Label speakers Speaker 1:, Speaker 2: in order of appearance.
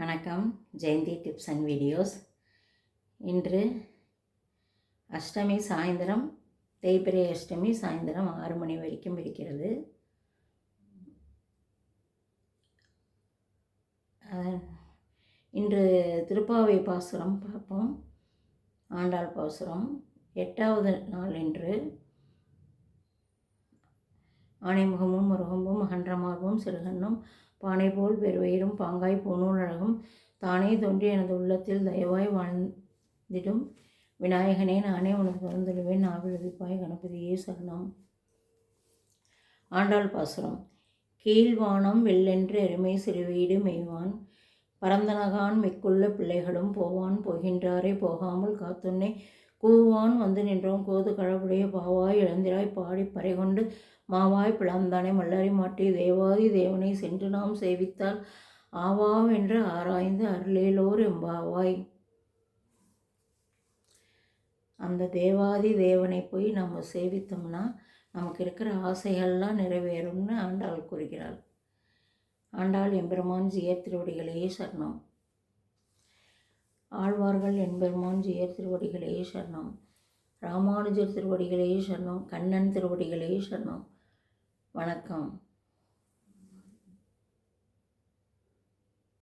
Speaker 1: வணக்கம். Jayanthi tips and videos. இன்று அஷ்டமி சாயந்தரம் தேய்பிரை அஷ்டமி சாயந்தரம் ஆறு மணி வரைக்கும் இருக்கிறது. இன்று திருப்பாவை பாசுரம் பார்ப்போம். ஆண்டாள் பாசுரம். எட்டாவது நாள் இன்று ஆணைமுகமும் முருகமும் அகன்றமாகவும் சிறுகண்ணும் பானை போல் பெருவயிரும் பாங்காய் பூணூல் அழகும். தானே தோன்றி எனது உள்ளத்தில் தயவாய் வாழ்ந்திடும். விநாயகனே நானே உனக்கு வந்துடுவேன் நாவிழுதிப்பாய் கணபதியே சரணம். ஆண்டாள் பாசுரம். கீழ்வானம் வெள்ளென்று எருமை சிறுவீடு மெய்வான். பரந்தனகான் மிக்குள்ள பிள்ளைகளும் போவான். போகின்றாரே போகாமல் காத்துன்னை கூவான் வந்து நின்றோம். கோது கழவுடைய பாவாய் இழந்திராய் பாடி பறைகொண்டு மாவாய் பிளந்தானே மல்லரி மாட்டி தேவாதி தேவனை சென்று நாம் சேவித்தால் ஆவாவென்று ஆராய்ந்து அருளேலோர் எம்பாவாய். அந்த தேவாதி தேவனை போய் நம்ம சேவித்தோம்னா நமக்கு இருக்கிற ஆசைகள்லாம் நிறைவேறும்னு ஆண்டாள் கூறுகிறாள். ஆண்டாள் எம்பெருமான் ஜியர் திருவடிகளையே சரணம். ஆழ்வார்கள் எம்பெருமான் ஜியர் திருவடிகளே சரணம். ராமானுஜர் திருவடிகளே சரணம். கண்ணன் திருவடிகளே சரணம். வணக்கம்.